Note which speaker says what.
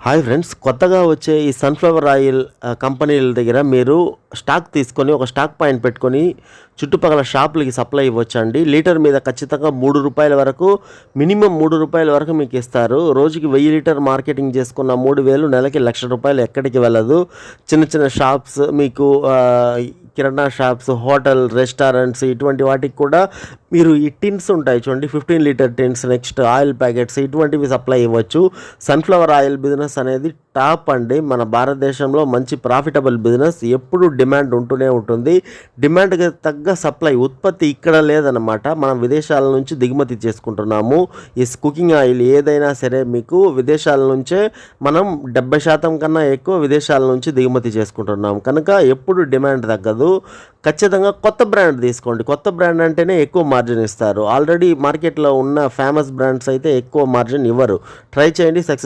Speaker 1: Hi friends కొత్తగా వచ్చే ఈ సన్ఫ్లవర్ ఆయిల్ కంపెనీల దగ్గర మీరు స్టాక్ తీసుకొని ఒక స్టాక్ పాయింట్ పెట్టుకొని చుట్టుపక్కల షాపులకి సప్లై ఇవ్వచ్చండి. లీటర్ మీద ఖచ్చితంగా మూడు రూపాయల వరకు మినిమం మూడు రూపాయల వరకు మీకు ఇస్తారు. రోజుకి వెయ్యి లీటర్ మార్కెటింగ్ చేసుకున్న మూడు వేలు నెలకి లక్ష రూపాయలు ఎక్కడికి వెళ్ళదు. చిన్న చిన్న షాప్స్ మీకు కిరాణా షాప్స్ హోటల్ రెస్టారెంట్స్ ఇటువంటి వాటికి కూడా మీరు ఈ టిన్స్ ఉంటాయి చూడండి fifteen litre tins next oil packets ఇటువంటివి సప్లై ఇవ్వచ్చు. సన్ఫ్లవర్ ఆయిల్ బిజినెస్ అనేది టాప్ అండి. మన భారతదేశంలో మంచి ప్రాఫిటబుల్ బిజినెస్ ఎప్పుడు డిమాండ్ ఉంటూనే ఉంటుంది. డిమాండ్కి తగ్గ సప్లై ఉత్పత్తి ఇక్కడ లేదనమాట మనం విదేశాల నుంచి దిగుమతి చేసుకుంటున్నాము. ఈ కుకింగ్ ఆయిల్ ఏదైనా సరే మీకు విదేశాల నుంచే మనం డెబ్బై శాతం కన్నా ఎక్కువ విదేశాల నుంచి దిగుమతి చేసుకుంటున్నాం కనుక ఎప్పుడు డిమాండ్ తగ్గదు. ఖచ్చితంగా కొత్త బ్రాండ్ తీసుకోండి. కొత్త బ్రాండ్ అంటేనే ఎక్కువ మార్జిన్ ఇస్తారు. ఆల్రెడీ మార్కెట్లో ఉన్న ఫేమస్ బ్రాండ్స్ అయితే ఎక్కువ మార్జిన్ ఇవ్వరు. ట్రై చేయండి సక్సెస్